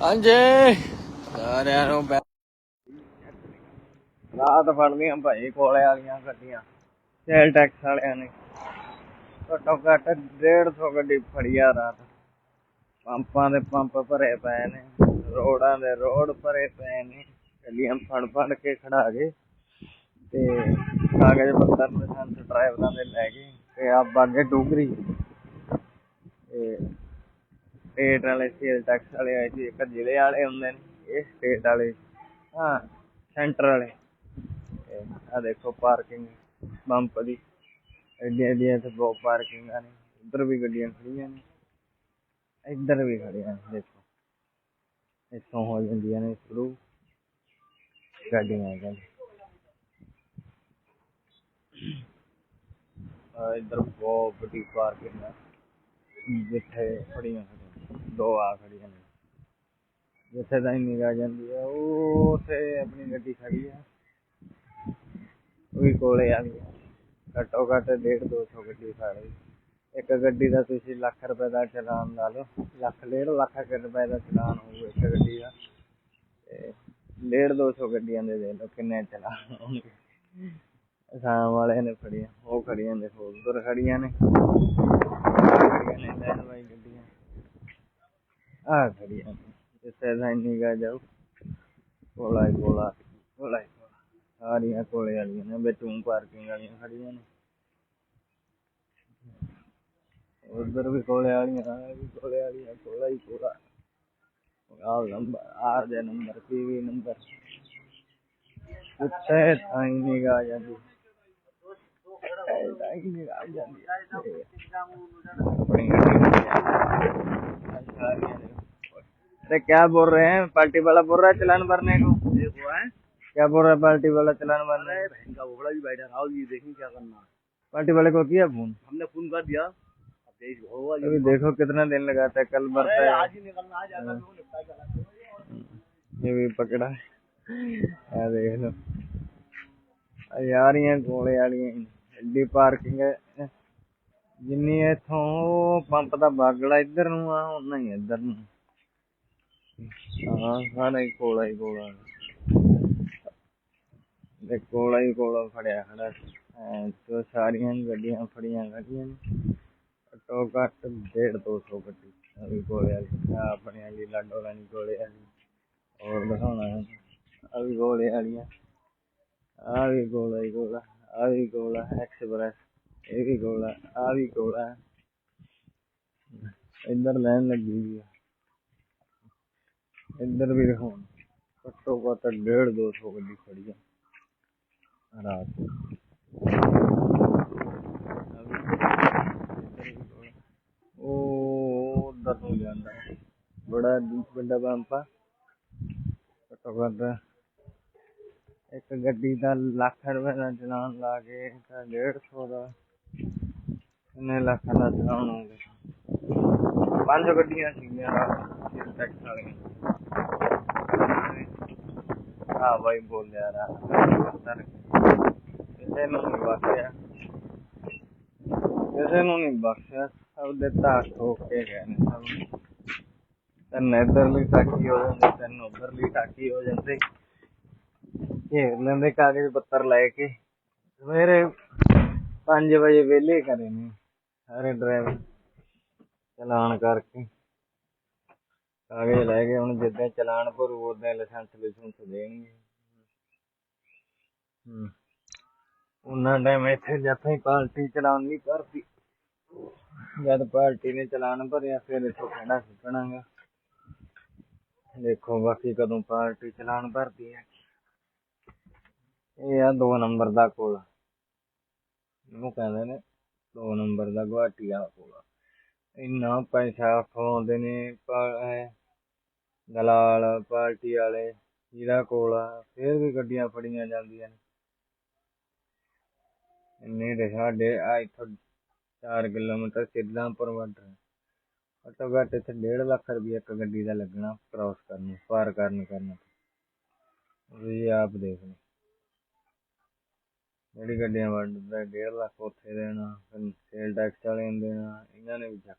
ਹਾਂਜੀ। ਸਾਰਿਆਂ ਨੂੰ ਰਾਤ ਫੜਦੀਆਂ ਭਾਈ, ਕੋਲੇ ਵਾਲੀਆਂ ਗੱਡੀਆਂ। ਸੇਲ ਟੈਕਸ ਵਾਲਿਆਂ ਨੇ। ਘੱਟੋ ਘੱਟ 150 ਗੱਡੀ ਫੜੀ ਆ ਰਾਤ। ਪੰਪਾਂ ਦੇ ਪੰਪ ਭਰੇ ਪਏ ਨੇ। ਰੋਡਾਂ ਦੇ ਰੋਡ ਭਰੇ ਪਏ ਨੇ। ਗੱਡੀਆਂ ਫੜ ਫੜ ਕੇ ਖੜਾ ਗਏ ਤੇ ਕਾਗਜ਼ ਪੱਤਰ ਲਾਇਸੈਂਸ ਡਰਾਈਵਰਾਂ ਦੇ ਲੈ ਗਏ ਤੇ ਆ ਬਾਗੇ ਡੂਗਰੀ। ਤੇ ਸਟੇਟ ਵਾਲੇ ਸੇਲ ਟੈਕਸ ਵਾਲੇ ਆਏ ਸੀ ਇੱਕ ਜ਼ਿਲ੍ਹੇ ਵਾਲੇ ਹੁੰਦੇ ਨੇ ਇਹ ਸਟੇਟ ਵਾਲੇ ਹਾਂ ਸੈਂਟਰ ਵਾਲੇ ਤੇ ਆ ਦੇਖੋ ਪਾਰਕਿੰਗ ਬੰਪ ਦੀ ਐਡੀਆਂ ਐਡੀਆਂ ਤੇ ਬਹੁਤ ਪਾਰਕਿੰਗਾਂ ਨੇ ਉੱਧਰ ਵੀ ਗੱਡੀਆਂ ਖੜੀਆਂ ਨੇ ਇੱਧਰ ਵੀ ਖੜੀਆਂ ਨੇ ਦੇਖੋ ਇੱਥੋਂ ਹੋ ਜਾਂਦੀਆਂ ਨੇ ਸ਼ੁਰੂ ਗੱਡੀਆਂ ਜਾਂਦੀਆਂ ਆ ਇੱਧਰ ਦੋ ਆ ਖੜੀਆਂ ਨੇ ਜਿੱਥੇ ਤਾਂ ਨਿਗਾਹ ਜਾਂਦੀ ਹੈ ਉਹ ਉੱਥੇ ਆਪਣੀ ਗੱਡੀ ਖੜੀ ਹੈ ਵੀ ਕੋਲੇ ਆ ਗਈ। ਘੱਟੋ ਘੱਟ ਡੇਢ ਦੋ ਗੱਡੀ ਖੜੀ ਇੱਕ ਗੱਡੀ ਦਾ ਤੁਸੀਂ ਲੱਖ ਰੁਪਏ ਦਾ ਚਲਾਨ ਲਾ ਲਓ। ਲੱਖ, ਡੇਢ ਲੱਖ ਰੁਪਏ ਦਾ ਚਲਾਨ ਹੋਊ ਇੱਕ ਗੱਡੀ ਦਾ। ਤੇ ਡੇਢ ਦੋ ਸੌ ਗੱਡੀਆਂ ਦੇ ਦੇ ਲਓ, ਕਿੰਨੇ ਚਲਾਨ ਹੋਣਗੇ। ਅਸਾਮ ਵਾਲੇ ਨੇ ਫੜੀਆਂ, ਉਹ ਖੜੀਆਂ ਦੇਖੋ ਉੱਧਰ ਖੜੀਆਂ ਨੇ। ਖੜੀਆਂ ਨੇ ਲੈਣ ਵਾਲੀ ਗੱਡੀਆਂ। ਆ ਖੜੀਆਂ ਨੇ ਜਿੱਥੇ ਦਾ ਨਿਗਾਹ ਜਾਊ ਕੋਲਾ ਹੀ ਕੋਲਾ ਕੋਲਾ ਹੀ ਕੋਲਾ ਸਾਰੀਆਂ ਕੋਲੇ ਵਾਲੀਆਂ ਨੇ ਵਿੱਚੋਂ ਪਾਰਕਿੰਗ ਵਾਲੀਆਂ ਖੜੀਆਂ ਨੇ ਉਧਰ ਵੀ ਕੋਲੇ ਵਾਲੀਆਂ ਆਹ ਵੀ ਕੋਲੇ ਵਾਲੀਆਂ ਕੋਲਾ ਹੀ ਕੋਲਾ ਆਹ ਨੰਬਰ ਆਰ ਦੇ ਨੰਬਰ ਪੀਵੀ ਨੰਬਰ ਉੱਤੇ ਥਾਈ ਨਿਗਾਹ ਜਾਂਦੀ ਥਾਈ ਨਿਗਾਹ ਜਾਂਦੀ ਆਪਣੀ ਗੱਡੀ अरे क्या बोल रहे हैं पार्टी वाला बोल रहा है चलान भरने को देखो है क्या बोल रहा है पार्टी वाला चलान भरने को? बहन का बोला भी बैठा आओ ये देखें क्या करना पार्टी वाले को किया फोन हमने फोन कर दिया अब देश होगा अभी देखो कितना दिन लगाता है कल भरता अरे है आज ही निकलना आज जाकर वो निपटा के आना। ये भी पकड़ा ਆ ਦੇਖ ਲੋ ਯਾਰੀਆਂ ਕੋਲੇ ਵਾਲੀਆਂ ਹੀ ਨੇ। ਐਡੀ ਪਾਰਕਿੰਗ ਹੈ ਜਿੰਨੀ ਇੱਥੋਂ ਉਹ ਪੰਪ ਦਾ ਬਾਗੜਾ ਇੱਧਰ ਨੂੰ ਆ ਉਨਾ ਹੀ ਇੱਧਰ ਨੂੰ ਹਾਂ ਸਾਰਾ ਕੋਲਾ ਹੀ ਕੋਲਾ ਦੇ ਕੋਲਾ ਹੀ ਕੋਲਾ ਫੜਿਆ ਖੜਾ ਐ ਸਾਰੀਆਂ ਗੱਡੀਆਂ ਫੜੀਆਂ ਖੜੀਆਂ ਨੇ। ਘੱਟੋ ਘੱਟ ਡੇਢ ਦੋ ਗੱਡੀ ਆ ਕੋਲੇ ਆਪਣੇ ਵਾਲੀ, ਲਾਡੋ ਰਾਣੀ ਕੋਲੇ ਵਾਲੀ ਹੋਰ ਦਿਖਾਉਣਾ ਹੈ। ਆ ਕੋਲੇ ਵਾਲੀਆਂ ਆ ਵੀ ਕੋਲਾ ਹੀ ਕੋਲਾ ਆ। ਵੀ ਕੋਲਾ ਐਕਸਪ੍ਰੈਸ। ਇਹ ਵੀ ਕੋਲਾ ਆ ਵੀ ਕੋਲਾ ਇੱਧਰ ਲੈਣ ਲੱਗੀ ਹੋਈ ਆ। ਇੱਧਰ ਵੀ ਦਿਖਾਉਣ ਘੱਟੋ ਘੱਟ ਡੇਢ ਦੋ ਸੌ ਗੱਡੀ ਖੜੀ ਆ, ਰਾਤ ਉਹ ਉਧਰ ਨੂੰ ਜਾਂਦਾ। ਬੜਾ ਵੱਡਾ ਪੰਪ ਘੱਟੋ ਘੱਟ ਇੱਕ ਗੱਡੀ ਦਾ ਲੱਖ ਰੁਪਏ ਦਾ ਚਲਾਨ ਲਾ ਕੇ ਤਾਂ 150 ਦਾ, ਕਿੰਨੇ ਲੱਖ ਦਾ ਚਲਾਨ ਹੋ ਪੰਜ ਗੱਡੀਆਂ ਸੀਗੀਆਂ ਰਾਤ ਟੈਕਸ ਵਾਲੀਆਂ ਹਾਂ। ਬਾਈ ਬੋਲਿਆ ਰਾ ਸਰ ਕਿਸੇ ਨੂੰ ਨਹੀਂ ਬਖਸ਼ਿਆ। ਕਿਸੇ ਨੂੰ ਨਹੀਂ ਬਖਸ਼ਿਆ। ਸਭ ਦੇ ਤਾਂ ਠੋਕ ਕੇ ਗਏ ਨੇ ਸਭ। ਤੈਨੂੰ ਇੱਧਰਲੀ ਟਾਕੀ ਹੋ ਜਾਂਦੀ, ਤੈਨੂੰ ਉੱਧਰਲੀ ਟਾਕੀ ਹੋ ਜਾਂਦੀ। ਘੇਰ ਲੈਂਦੇ ਕਾਗਜ਼ ਪੱਤਰ ਲੈ ਕੇ। ਸਵੇਰੇ 5 ਵਜੇ ਵਿਹਲੇ ਕਰੇ ਨੇ ਸਾਰੇ ਡਰਾਈਵਰ। ਚਲਾਨ ਕਰਕੇ। ਕਾਗਜ਼ ਲੈ ਕੇ ਹੁਣ ਜਿੱਦਾਂ ਚਲਾਨ ਭਰੂ ਉਦਾਂ ਲਾਇਸੈਂਸ ਲਾਇਸੈਂਸ ਦੇਣਗੇ। ਹੂੰ। ਉਹਨਾਂ ਟਾਈਮ ਇੱਥੇ ਜਦ ਹੀ ਪਾਰਟੀ ਚਲਾਨ ਨਹੀਂ ਜਦ ਪਾਰਟੀ ਨੇ ਚਲਾਨ ਭਰਿਆ, ਫਿਰ ਇੱਥੋਂ ਖੜਾ ਸੁੱਟਣਾਗਾ। ਦੇਖੋ ਬਾਕੀ ਕਦੋਂ ਪਾਰਟੀ ਚਲਾਨ ਭਰਦੀ ਹੈ। ਇਹ ਆ ਦੋ ਨੰਬਰ ਦਾ ਕੋਲ। ਇਹਨੂੰ ਕਹਿੰਦੇ ਨੇ ਦੋ ਨੰਬਰ ਦਾ ਗੁਹਾਟੀ ਵਾਲਾ ਇੰਨਾ ਪੈਸਾ ਖਵਾਉਂਦੇ ਨੇ ਪਾ- ਦਲਾਲ ਪਾਰਟੀ ਵਾਲੇ ਜਿਹਦਾ ਕੋਲ, ਫਿਰ ਵੀ ਗੱਡੀਆਂ ਫੜੀਆਂ ਜਾਂਦੀਆਂ ਨੇ। ਇੰਨੇ ਦੇ ਸਾਡੇ ਆ ਇੱਥੋਂ 4 ਕਿਲੋਮੀਟਰ ਸਿੱਧਾਂਪੁਰ ਬਾਰਡਰ ਘੱਟੋ ਘੱਟ ਇੱਥੇ 1.5 ਲੱਖ ਰੁਪਏ ਇੱਕ ਗੱਡੀ ਦਾ ਲੱਗਣਾ ਕ੍ਰਾਸ ਕਰਨ ਨੂੰ ਪਾਰ ਕਰਨ ਕਰਨ। ਤੁਸੀਂ ਆਪ ਦੇਖ ਲਓ। ਜਿਹੜੀ ਗੱਡੀਆਂ ਵੰਡਦਾ 1.5 ਲੱਖ ਉੱਥੇ ਦੇਣਾ, ਫਿਰ ਸੇਲ ਟੈਕਸ ਵਾਲਿਆਂ ਨੂੰ ਦੇਣਾ, ਇਹਨਾਂ ਨੇ ਵੀ ਚੱਕ।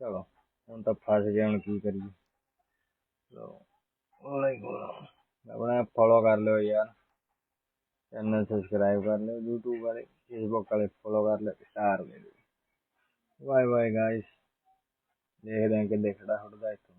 ਚਲੋ, ਹੁਣ ਤਾਂ ਫਸ ਗਿਆ ਹੁਣ ਕੀ ਕਰੀਏ। ਲੋ ਵਾਲੇਕੁਮ ਆਪਣਾ ਫੋਲੋ ਕਰ ਲਿਓ ਯਾਰ। ਚੈਨਲ ਸਬਸਕ੍ਰਾਈਬ ਕਰ ਲਿਓ, YouTube ਵਾਲੇ, Facebook ਵਾਲੇ ਫੋਲੋ ਕਰ ਲਿਓ ਸਟਾਰ ਦੇ ਦਿਓ। ਬਾਏ ਬਾਏ ਗਾਇਸ ਦੇਖਦੇ ਹਾਂ ਕਿੱਦੇ ਖੜਾ ਹੁੰਦਾ ਇੱਕ